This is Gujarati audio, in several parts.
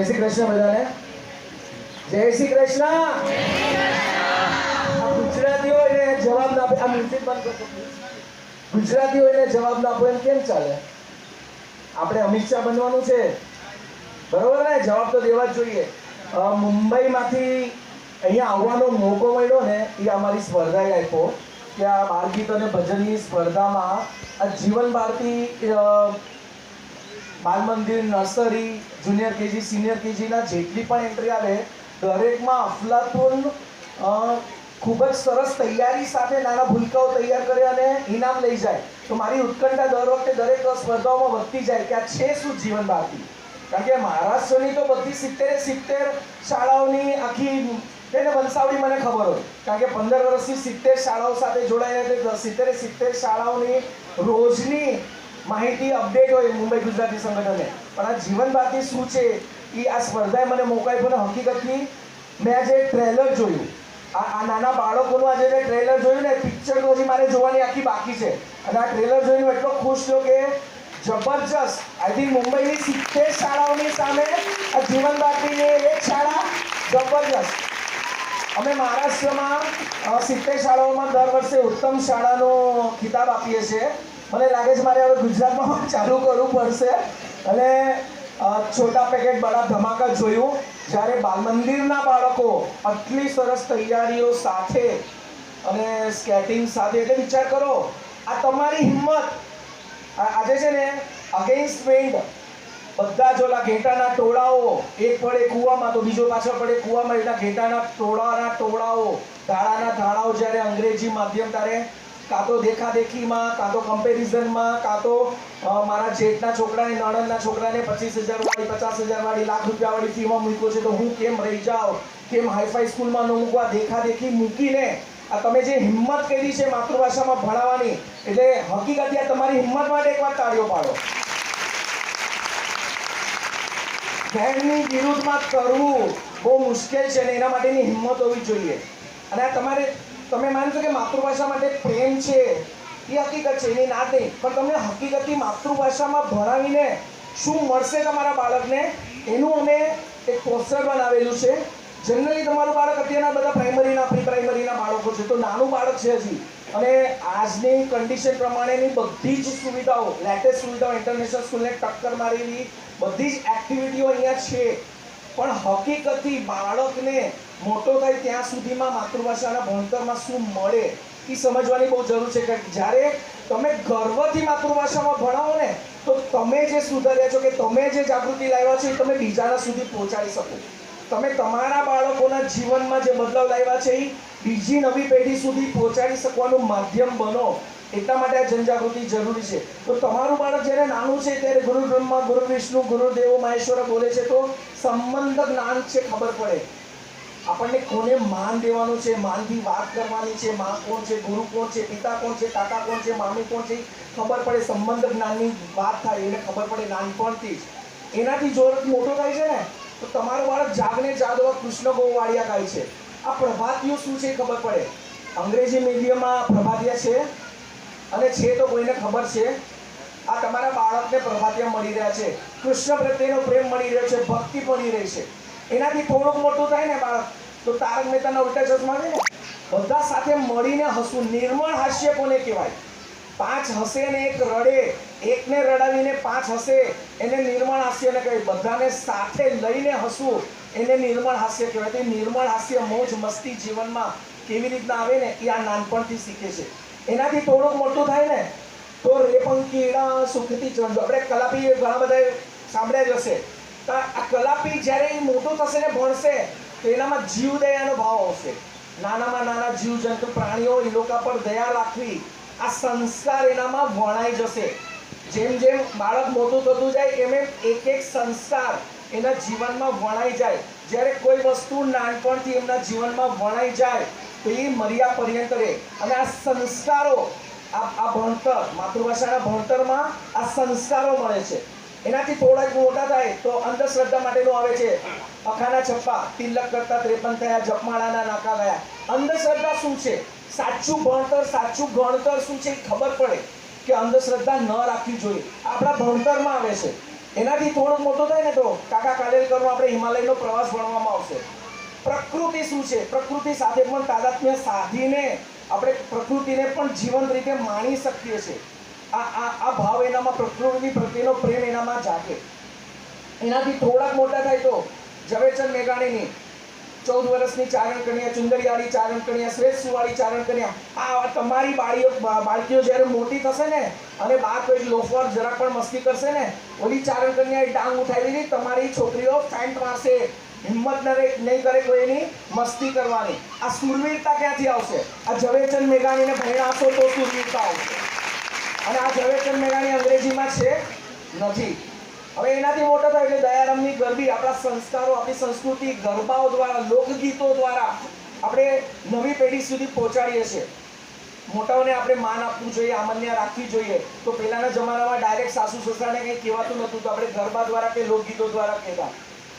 જય શ્રી કૃષ્ણ બધાને. જય શ્રી કૃષ્ણ. ગુજરાતીઓ એને જવાબ ના આપે. આ મ્યુઝિક બંધ કરતો. ગુજરાતીઓ એને જવાબ ના આપો એમ કેમ ચાલે? આપણે અમિત શાહ બનવાનું છે. બરોબર ને? જવાબ તો દેવા જ જોઈએ. મુંબઈમાંથી અહીંયા આવવાનો મોકો મળ્યો ને, એ અમારી સ્પર્ધાએ આપ્યો. કે આ બાળગીત અને ભજનની સ્પર્ધામાં આ Jeevan Bharati Bal Mandir, nursery, junior KG, senior કેજીના જેટલી પણ એન્ટ્રી આવે, દરેકમાં અફલાતુન ખૂબ જ સરસ તૈયારી સાથે નાના ભૂલકાઓ તૈયાર કરે અને ઇનામ લઈ જાય. તો મારી ઉત્કંઠા દર વખતે દરેક સ્પર્ધાઓમાં વધતી જાય કે આ છે શું જીવન ભારતી કારણ કે મહારાષ્ટ્રની તો બધી સિત્તેર સિત્તેર શાળાઓની આખી, તેને વંશાવળી મને ખબર હોય. કારણ કે પંદર વર્ષથી સિત્તેર શાળાઓ સાથે જોડાયેલા સિત્તેરે સિત્તેર શાળાઓની રોજની માહિતી અપડેટ હોય મુંબઈ ગુજરાતી સંગઠને. પણ આ જીવન ભારતી શું છે? એ આ સ્પર્ધાએ મને મોકલાઈ પણ હકીકતની મેં આજે ટ્રેલર જોયું. આ આ નાના બાળકોનું આજે જે ટ્રેલર જોયું ને પિક્ચરનું હજી મારે જોવાની આખી બાકી છે. અને આ ટ્રેલર જોઈને હું એટલો ખુશ થયો કે જબરજસ્ત આઈ થિંક મુંબઈની સિત્તેર શાળાઓની સામે આ જીવન ભારતીની એક શાળા જબરજસ્ત. અમે મહારાષ્ટ્રમાં સિત્તેર શાળાઓમાં દર વર્ષે ઉત્તમ શાળાનો ખિતાબ આપીએ છીએ. મને લાગે છે મારે હવે ગુજરાતમાં ચાલુ કરવું પડશે. અને છોટા પેકેટ બડા ધમાકા જોયું. જ્યારે બાલ મંદિરના બાળકો આટલી સરસ તૈયારીઓ સાથે અને સ્કેટિંગ સાથે, એટલે વિચાર કરો, આ તમારી હિંમત. આજે છે ને અગેન્સ્ટ વિન્ડ બધા જ ઓલા ઘેટાના ટોળાઓ, એક પડે કૂવામાં તો બીજો પાછળ પડે કૂવામાં એટલા ઘેટાના ટોળાના ટોળાઓ ધાડાના ધાડાઓ જ્યારે અંગ્રેજી માધ્યમ તારે કાં તો દેખાદેખીમાં, કાં તો કમ્પેરિઝનમાં કાં તો મારા જેઠના છોકરાને, નણંદના છોકરાને પચીસ હજાર વાળી પચાસ હજાર વાળી લાખ રૂપિયા વાળી ફીમાં મૂક્યો છે તો હું કેમ રહી જાઉં? કેમ હાઈફાઈ સ્કૂલમાં ન મૂકવા દેખાદેખી મૂકીને? આ તમે જે હિંમત કરી છે માતૃભાષામાં ભણાવવાની, એટલે હકીકત આ તમારી હિંમત માટે એકવાર તાળીઓ પાડો. બહેનની વિરુદ્ધમાં કરવું બહુ મુશ્કેલ છે ને એના માટેની હિંમત હોવી જોઈએ. અને આ તમારે તમે માનશો કે માતૃભાષા માટે પ્રેમ છે? એ હકીકત છે, એની ના નહીં પણ તમને હકીકતથી માતૃભાષામાં ભણાવીને શું મળશે તમારા બાળકને? એનું અમે એક પોસ્ટર બનાવેલું છે. જનરલી તમારું બાળક અત્યારના બધા પ્રાઇમરીના પ્રી પ્રાઇમરીના બાળકો છે. તો નાનું બાળક છે હજી. અને આજની કન્ડિશન પ્રમાણેની બધી જ સુવિધાઓ લેટેસ્ટ સુવિધાઓ ઇન્ટરનેશનલ સ્કૂલને ટક્કર મારેલી બધી જ એક્ટિવિટીઓ અહીંયા છે. પણ હકીકતથી બાળકને મોટો થાય ત્યાં સુધીમાં માતૃભાષાના ભણતરમાં શું મળે એ સમજવાની બહુ જરૂર છે. કે જ્યારે તમે ગર્વથી માતૃભાષામાં ભણાવો ને, તો તમે જે સુધર્યા છો કે તમે જે જાગૃતિ લાવ્યા છો એ તમે બીજાના સુધી પહોંચાડી શકો. તમે તમારા બાળકોના જીવનમાં જે બદલાવ લાવ્યા છે એ બીજી નવી પેઢી સુધી પહોંચાડી શકવાનું માધ્યમ બનો. એટલા માટે આ જનજાગૃતિ જરૂરી છે. તો તમારું બાળક જ્યારે નાનું છે ત્યારે ગુરુ બ્રહ્મા ગુરુ વિષ્ણુ, ગુરુદેવો, મહેશ્વર બોલે છે તો સંબંધ જ્ઞાન છે ખબર પડે. આપણને કોને માન દેવાનું છે? માનથી વાત કરવાની છે? માં કોણ છે? ગુરુ કોણ છે? પિતા કોણ છે? કાકા કોણ છે? મામી કોણ છે? ખબર પડે સંબંધ જ્ઞાનની વાત થાય, એને ખબર પડે નાનપણથી જ. એનાથી જો મોટો થાય છે ને? તો તમારું બાળક જાગને જાદવા કૃષ્ણ ગોવાળિયા ગાય છે. આ પ્રભાતિઓ શું છે ખબર પડે? અંગ્રેજી મીડિયમમાં પ્રભાતિયા છે અને છે તો કોઈને ખબર છે. આ તમારા બાળકને પ્રભાતિયા મળી રહ્યા છે. કૃષ્ણ પ્રત્યેનો પ્રેમ મળી રહ્યો છે, ભક્તિ મળી રહી છે. એનાથી થોડુંક મોટું થાય ને બાળક તો તારક મહેતાના ઉલટા ચશ્મા છે ને બધા સાથે મળીને હસવું. નિર્મળ હાસ્ય કોને કહેવાય? પાંચ હસે ને એક રડે, એકને રડાવીને પાંચ હસે, એને નિર્મળ હાસ્ય ને કહેવાય. બધાને સાથે લઈને હસવું, એને નિર્મળ હાસ્ય કહેવાય. તો નિર્મળ હાસ્ય મોજ મસ્તી જીવનમાં કેવી રીતના આવે ને, એ આ નાનપણથી શીખે છે. એનાથી થોડુંક મોટું થાય ને, તો રેપંકીડા સુખથી ચંડો આપણે કલાપી ઘણા બધા સાંભળ્યા જ હશે. તો આ કલાપી જ્યારે એ મોટું થશે ને ભણશે, તો એનામાં જીવદયાનો ભાવ આવશે. નાનામાં નાના જીવજંતુ પ્રાણીઓ, એ લોકો પર દયા રાખવી, આ સંસ્કાર એનામાં વણાઈ જશે. જેમ જેમ બાળક મોટું થતું જાય, એમ એમ એક એક સંસ્કાર એના જીવનમાં વણાઈ જાય. જ્યારે કોઈ વસ્તુ નાનપણથી એમના જીવનમાં વણાઈ જાય, તો એ મર્યા પર્યંત રહે. અને આ સંસ્કારો આ ભણતર, માતૃભાષાના ભણતરમાં આ સંસ્કારો મળે છે. એનાથી થોડાક મોટા થાય તો અંધશ્રદ્ધા માટેનું આવે છે. અખાના છપ્પા તિલક કરતા ત્રેપન થયા, જપમાળાના નાકા ગયા અંધશ્રદ્ધા શું છે? સાચું ભણતર, સાચું ગણતર શું છે? ખબર પડે કે અંધશ્રદ્ધા ન રાખવી જોઈએ. આપણા ભણતરમાં આવે છે. એનાથી થોડો મોટો થાય ને તો કાકા કાલેલકરનો આપણે હિમાલયનો પ્રવાસ ભણવામાં આવશે. પ્રકૃતિ શું છે? પ્રકૃતિ સાથે પણ તાદાત્મ્ય સાધીને આપણે પ્રકૃતિને પણ જીવંત રીતે માણી શકીએ છીએ. આ આ આ ભાવ એનામાં પ્રકૃતિ પ્રત્યેનો પ્રેમ એનામાં જાગે. એનાથી થોડાક મોટા થાય તો ઝવેરચંદ મેઘાણીની ચૌદ વર્ષની ચારણ કન્યા ચુંદડીવાળી ચારણ કન્યા, શ્રેષ્ઠ સુવાળી ચારણ કન્યા, આ તમારી બાળીઓ બાળકીઓ જ્યારે મોટી થશે ને, અને બા કોઈ લોફર જરાક પણ મસ્તી કરશે ને, ઓલી ચારણ કન્યાએ ડાંગ ઉઠાવી દીધી તમારી છોકરીઓ ફેન્ટ મારશે હિંમત ન રે- નહીં કરે કોઈ એની મસ્તી કરવાની. આ સુરવીરતા ક્યાંથી આવશે? આ ઝવેરચંદ મેઘાણીને ભણાશો તો સુરવીરતા આવશે. અને આ ઝવેરચંદ મેઘાણી અંગ્રેજીમાં છે નથી. હવે એનાથી મોટો થાય એટલે દયારામની ગરબી, આપણા સંસ્કારો, આપણી સંસ્કૃતિ, ગરબાઓ દ્વારા, લોકગીતો દ્વારા આપણે નવી પેઢી સુધી પહોંચાડીએ છીએ. મોટાઓને આપણે માન આપવું જોઈએ, આમન્ય રાખવી જોઈએ. તો પહેલાના જમાનામાં ડાયરેક્ટ સાસુ સસરાને કંઈ કહેવાતું નહોતું, તો આપણે ગરબા દ્વારા કે લોકગીતો દ્વારા કહેતા.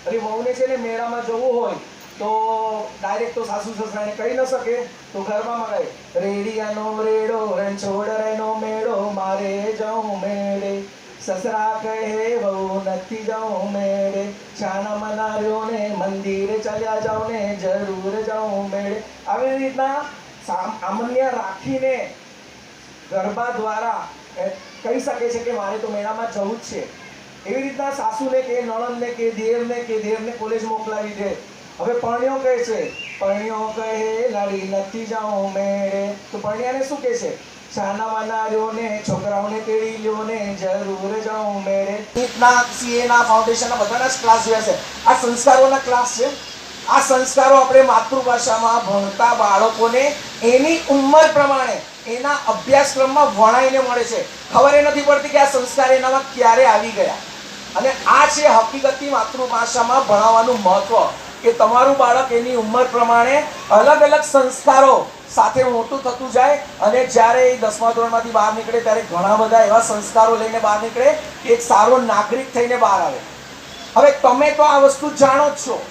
અરે વહુને છે ને મેળામાં જવું હોય તો ડાયરેક્ટ તો સાસુ સસરાને કહી ન શકે. તો ગરબામાં કહે રેડિયાનો રેડો, રણછોડરાયનો મેળો, મારે જાઉં મેળે. સસરા કહે વહુ, નથી જાઉં મેળે. છાના મનાર્યો ને મંદિરે ચાલ્યા જાઉં ને જરૂર જાઉં મેળે. આવી રીતના સામ- આમન્ય રાખીને ગરબા દ્વારા કહી શકે છે કે મારે તો મેળામાં જવું જ છે. એવી રીતના સાસુને કે નણંદને કે દેરને કે દેરને કોલેજ મોકલાવી દે. હવે પરણ્યો કહે છે, પરણ્યો કહે લડી નથી જાઉં મેળે. તો પરણ્યાને શું કહે છે? વાના ને છોકરાઓને તેડી લ્યો ને જરૂર જાઉં મેળે. નીટના સીએના ફાઉન્ડેશનના બધાના જ ક્લાસ જોયા છે. આ સંસ્કારોના ક્લાસ છે. આ સંસ્કારો આપણે માતૃભાષામાં ભણતા બાળકોને એની ઉંમર પ્રમાણે, એના અભ્યાસક્રમમાં વણાઈને મળે છે. ખબર એ નથી પડતી કે આ સંસ્કાર એનામાં ક્યારે આવી ગયા. અને આ છે હકીકતી માતૃભાષામાં ભણાવવાનું મહત્વ. કે તમારું બાળક એની ઉંમર પ્રમાણે અલગ અલગ સંસ્કારો સાથે મોટું થતું જાય અને જ્યારે એ દસમા ધોરણમાંથી બહાર નીકળે ત્યારે ઘણા બધા એવા સંસ્કારો લઈને બહાર નીકળે કે એક સારો નાગરિક થઈને બહાર આવે. હવે તમે તો આ વસ્તુ જાણો જ છો.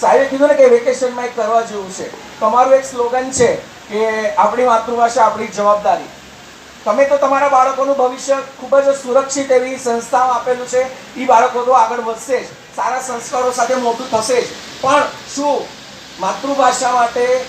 સાહેબે કીધું ને કે વેકેશનમાં એક કરવા જેવું છે. તમારું એક સ્લોગન છે કે આપણી માતૃભાષા, આપણી જવાબદારી. તમે તો તમારા બાળકોનું ભવિષ્ય ખૂબ જ સુરક્ષિત એવી સંસ્થાઓ આપેલું છે. એ બાળકો તો આગળ વધશે જ. સારા સંસ્કારો સાથે મોટું થશે જ. પણ શું માતૃભાષા માટે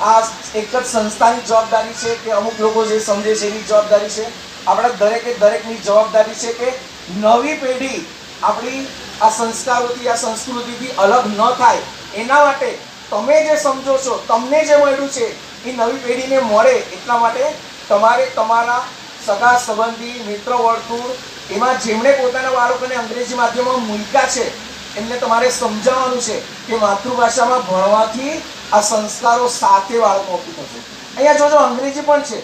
આ એક જ સંસ્થાની જવાબદારી છે કે અમુક લોકો જે સમજે છે એની જવાબદારી છે? આપણા દરેકે દરેકની જવાબદારી છે કે નવી પેઢી આપણી આ સંસ્કારોથી, આ સંસ્કૃતિથી અલગ ન થાય. એના માટે તમે જે સમજો છો, તમને જે મળ્યું છે, એ નવી પેઢીને મળે એટલા માટે તમારે તમારા સગા સંબંધી, મિત્ર વર્તુળ, એમાં જેમણે પોતાના બાળકોને અંગ્રેજી માધ્યમમાં મૂક્યા છે, એમને તમારે સમજાવવાનું છે કે માતૃભાષામાં ભણવાથી આ સંસ્કારો સાથે બાળકો મોટું થશે અહીંયા જોજો, અંગ્રેજી પણ છે.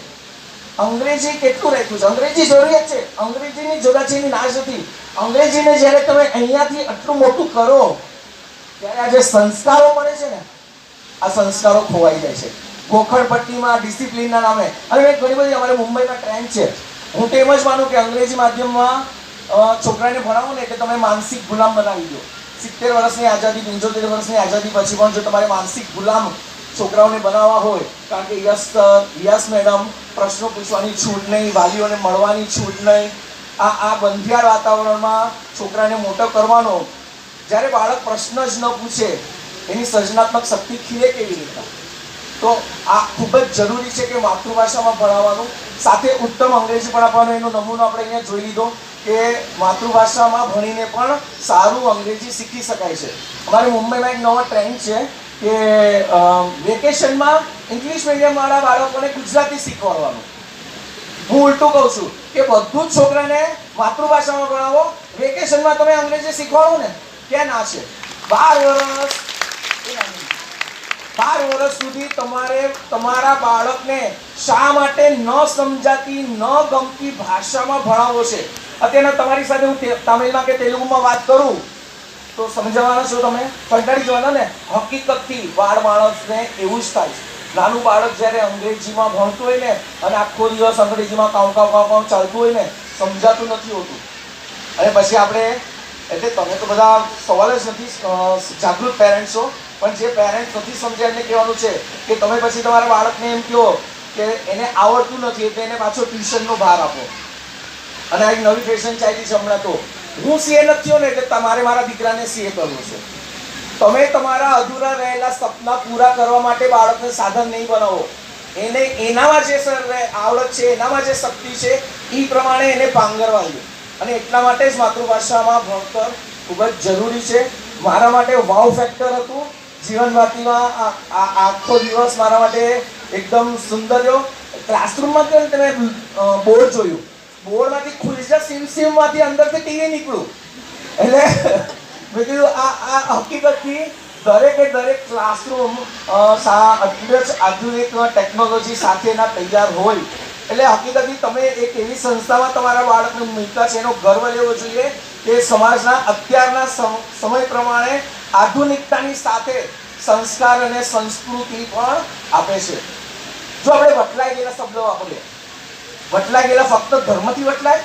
અંગ્રેજી કેટલું રાખ્યું છે? અંગ્રેજી જરૂરિયાત છે. અંગ્રેજીની જોડાચીની નાશ નથી. અંગ્રેજીને જ્યારે તમે અહીંયાથી આટલું મોટું કરો, ત્યારે આ જે સંસ્કારો મળે છે ને, આ સંસ્કારો ખોવાઈ જાય છે. ગોખણપટ્ટીમાં ડિસિપ્લિનના નામે. અને ઘણી બધી અમારે મુંબઈમાં ટ્રેન્ડ છે. હું તો એમ જ માનું કે અંગ્રેજી માધ્યમમાં છોકરાને ભણાવો ને એટલે તમે માનસિક ગુલામ બનાવી દો. સિત્તેર વર્ષની આઝાદી, પંચોતેર વર્ષની આઝાદી પછી પણ જો તમારે માનસિક ગુલામ છોકરાઓને બનાવવા હોય, કારણ કે યસ યસ મેડમ, પ્રશ્નો પૂછવાની છૂટ નહીં, વાલીઓને મળવાની છૂટ નહીં. આ આ બંધિયાર વાતાવરણમાં છોકરાને મોટો કરવાનો, જ્યારે બાળક પ્રશ્ન જ ન પૂછે, એની સર્જનાત્મક શક્તિ ખીલે કેવી રીતના તો આ ખૂબ જ જરૂરી છે કે માતૃભાષામાં ભણાવવાનું. સાથે ઉત્તમ અંગ્રેજી પણ આપવાનો એનો નમૂનો આપણે અહીંયા જોઈ લીધો કે માતૃભાષામાં ભણીને પણ સારું અંગ્રેજી શીખી શકાય છે. અમારે મુંબઈમાં એક નવો ટ્રેન્ડ છે કે વેકેશનમાં ઇંગ્લિશ મીડિયમવાળા બાળકોને ગુજરાતી શીખવાડવાનું. હું ઉલટું કહું છું કે બધું જ છોકરાને માતૃભાષામાં ભણાવો. વેકેશનમાં તમે અંગ્રેજી શીખવાડો ને ક્યાં ના છે. બાર વર્ષ. બાર વર્ષ સુધી તમારે તમારા બાળકને શા માટે ન સમજાતી, ન ગમતી ભાષામાં ભણાવવો છે? અત્યારે તમારી સાથે હું તમિલમાં કે તેલુગુમાં વાત કરું, તો સમજાવવાના છો તમે? કંટાળી જવાના ને? હકીકતથી બાળ માણસને એવું જ થાય છે. નાનું બાળક જ્યારે અંગ્રેજીમાં ભણતું હોય ને, અને આખો દિવસ અંગ્રેજીમાં કાઉ કાઉ કાઉ કાઉ ચાલતું હોય ને, સમજાતું નથી હોતું. અને પછી આપણે એટલે તમે તો બધા સવાલ જ નથી જાગૃત પેરેન્ટ્સ પણ જે પેરેન્ટ્સ નથી સમજ્યા, એમને કહેવાનું છે કે તમે પછી તમારા બાળકને એમ કહો કે એને આવડતું નથી એટલે એને પાછો ટ્યુશનનો ભાર આપો. અને આ એક નવી ફેશન ચાલી છે હમણાં તો. હું સીએ નથી થયો ને એટલે તમારે મારા દીકરાને સીએ કરવું છે. તમે તમારા અધૂરા રહેલા સપના પૂરા કરવા માટે બાળકને સાધન નહીં બનાવો. એને એનામાં જે સર આવડત છે, એનામાં જે શક્તિ છે એ પ્રમાણે એને પાંગરવા દો અને એટલા માટે જ માતૃભાષામાં ભણતર ખૂબ જ જરૂરી છે. મારા માટે વાવ ફેક્ટર હતું. જીવન આ- આખો દિવસ મારા માટે એકદમ સુંદર રહ્યો. ક્લાસરૂમમાં કેમ તમે બોર્ડ જોયું. બોર્ડમાંથી ખુલશે સીમ સીમમાંથી અંદરથી ટીવી નીકળ્યું. એટલે મેં કીધું, આ આ હકીકતથી દરેકે દરેક ક્લાસરૂમ આધુનિક ટેકનોલોજી સાથેના તૈયાર હોય. એટલે હકીકતથી તમે એક એવી સંસ્થામાં તમારા બાળકને મૂકતા છે, એનો ગર્વ લેવો જોઈએ કે સમાજના અત્યારના સમ- સમય પ્રમાણે આધુનિકતાની સાથે સંસ્કાર અને સંસ્કૃતિ પણ આપે છે. જો આપણે વટલાઈ ગયેલા શબ્દો વાપરીએ, વટલાઈ ગયેલા ફક્ત ધર્મથી વટલાય?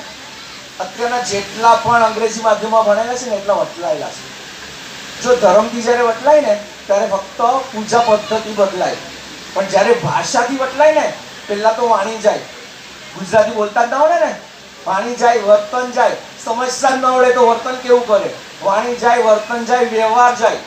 અત્યારના જેટલા પણ અંગ્રેજી માધ્યમમાં ભણેલા છે ને એટલા વટલાયેલા છે. જો ધર્મથી જ્યારે વટલાય ને, ત્યારે ફક્ત પૂજા પદ્ધતિ બદલાય. પણ જ્યારે ભાષાથી વટલાય ને, પહેલાં તો વાણી જાય. ગુજરાતી બોલતા જ ના હોય ને? વાણી જાય, વર્તન જાય. સમસ્યા ન આવડે તો વર્તન કેવું કરે? વાણી જાય, વર્તન જાય, વ્યવહાર જાય.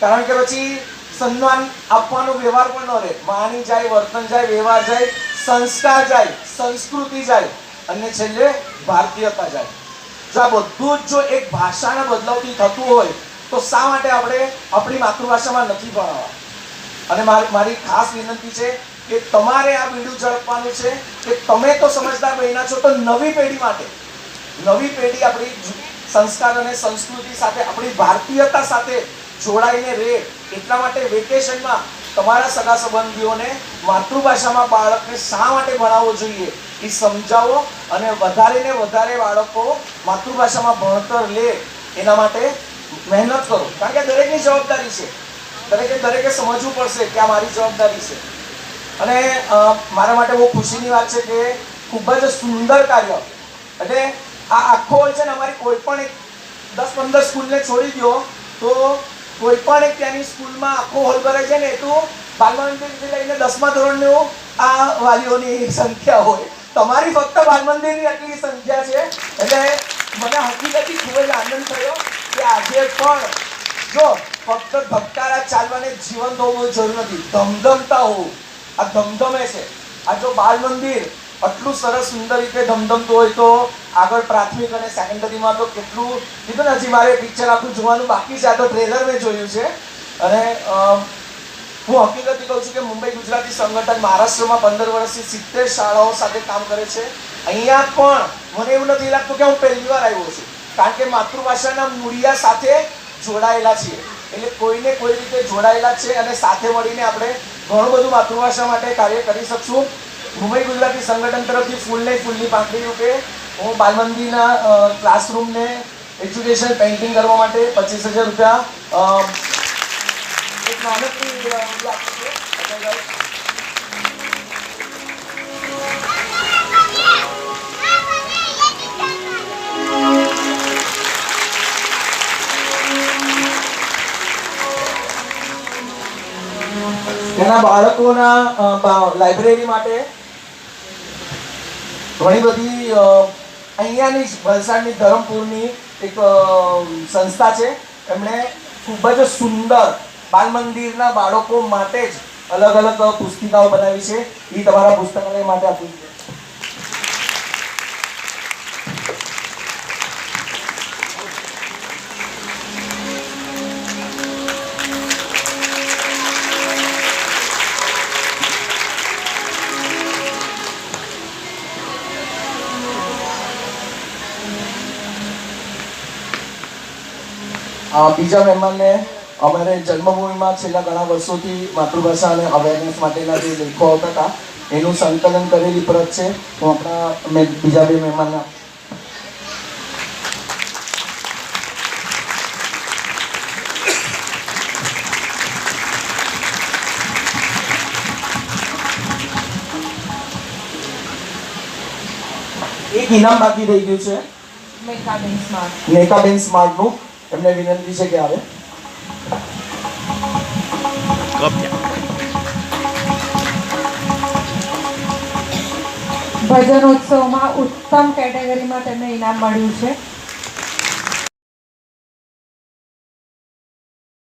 કારણ કે પછી સન્માન આપવાનો વ્યવહાર પણ ન રહે. વાણી જાય, વર્તન જાય, વ્યવહાર જાય, સંસ્કાર જાય, સંસ્કૃતિ જાય, અને છેલ્લે ભારતીયતા જાય. જો આ બધું જ જો એક ભાષાના બદલાવથી થતું હોય, તો શા માટે આપણે આપણી માતૃભાષામાં નથી ભણાવવા? અને મારી મારી ખાસ વિનંતી છે કે તમારે આ બીડું ઝડપવાનું છે કે તમે તો સમજદાર બન્યા છો, તો નવી પેઢી માટે. નવી પેઢી આપણી સંસ્કાર અને સંસ્કૃતિ સાથે, આપણી ભારતીયતા સાથે જોડાઈને રહે. એટલા માટે વેકેશનમાં તમારા સગા સંબંધીઓને માતૃભાષામાં બાળકને શા માટે ભણાવવો જોઈએ એ સમજાવો અને વધારે ને વધારે બાળકો માતૃભાષામાં ભણતર લે. એના માટે મહેનત કરો. કારણ કે દરેકની જવાબદારી છે. દરેકે દરેકે સમજવું પડશે કે આ મારી જવાબદારી છે. અને મારા માટે બહુ ખુશીની વાત છે કે ખૂબ જ સુંદર કાર્ય. એટલે આ આખો છે ને અમારી કોઈ પણ એક દસ પંદર સ્કૂલને છોડી દો તો કોઈ પણ એક ત્યાંની સ્કૂલમાં આખો હોલ ભરાય છે ને એટલું બાલમંદિરથી લઈને દસમા ધોરણનું આ વાલીઓની સંખ્યા હોય. તમારી ફક્ત બાલમંદિરની આટલી સંખ્યા છે. એટલે મને હકીકતથી ખૂબ જ આનંદ થયો કે આજે પણ જો ફક્ત ધબકારા ચાલવાને જીવન હોવું જરૂર નથી. ધમધમતા હોવું. આ ધમધમે છે. આ જો બાલ મંદિર આટલું સરસ સુંદર રીતે ધમધમતું હોય તો આગળ પ્રાથમિક અને સેકન્ડરીમાં તો કેટલું, કીધું ને હજી મારે પિક્ચર આખું જોવાનું બાકી છે. આ તો ટ્રેલર મેં જોયું છે. અને હું હકીકતથી કહું છું કે મુંબઈ ગુજરાતી સંગઠન મહારાષ્ટ્રમાં પંદર વર્ષથી સિત્તેર શાળાઓ સાથે કામ કરે છે. અહીંયા પણ મને એવું નથી લાગતું કે હું પહેલી વાર આવ્યો છું. કારણ કે માતૃભાષાના મૂળિયા સાથે જોડાયેલા છીએ. એટલે કોઈને કોઈ રીતે જોડાયેલા છે અને સાથે મળીને આપણે ઘણું બધું માતૃભાષા માટે કાર્ય કરી શકશું. મુંબઈ ગુજરાતી સંગઠન તરફથી ફૂલને ફૂલની પાંખડી રૂપે હું બાલમંદીના ક્લાસરૂમને એજ્યુકેશન પેઇન્ટિંગ કરવા માટે પચીસ હજાર રૂપિયા એક નાનકડી અ, એ આપું છું. એટલે તેના બાળકોના લાઇબ્રેરી માટે ઘણી બધી અહીંયાની વલસાડની ધરમપુરની એક સંસ્થા છે એમણે ખૂબ જ સુંદર બાલ મંદિરના બાળકો માટે જ અલગ અલગ પુસ્તિકાઓ બનાવી છે એ તમારા પુસ્તકાલય માટે આપી બીજા મહેમાનને અમારે જન્મભૂમિમાં છેલ્લા ઘણા વર્ષોથી માતૃભાષા અને અવેરનેસ માટેના જે લેખો આવતા હતા એનું સંકલન કરેલી પ્રત છે. હું આપણા મેં બીજા બે મહેમાનને. એક ઇનામ બાકી રહી ગયું છે. નેકાબેન સ્માર્ટ. નેકાબેન સ્માર્ટનું. એમને વિનંતી છે કે આવે. ભજનોત્સવમાં ઉત્તમ કેટેગરીમાં તેમને ઇનામ મળ્યું છે.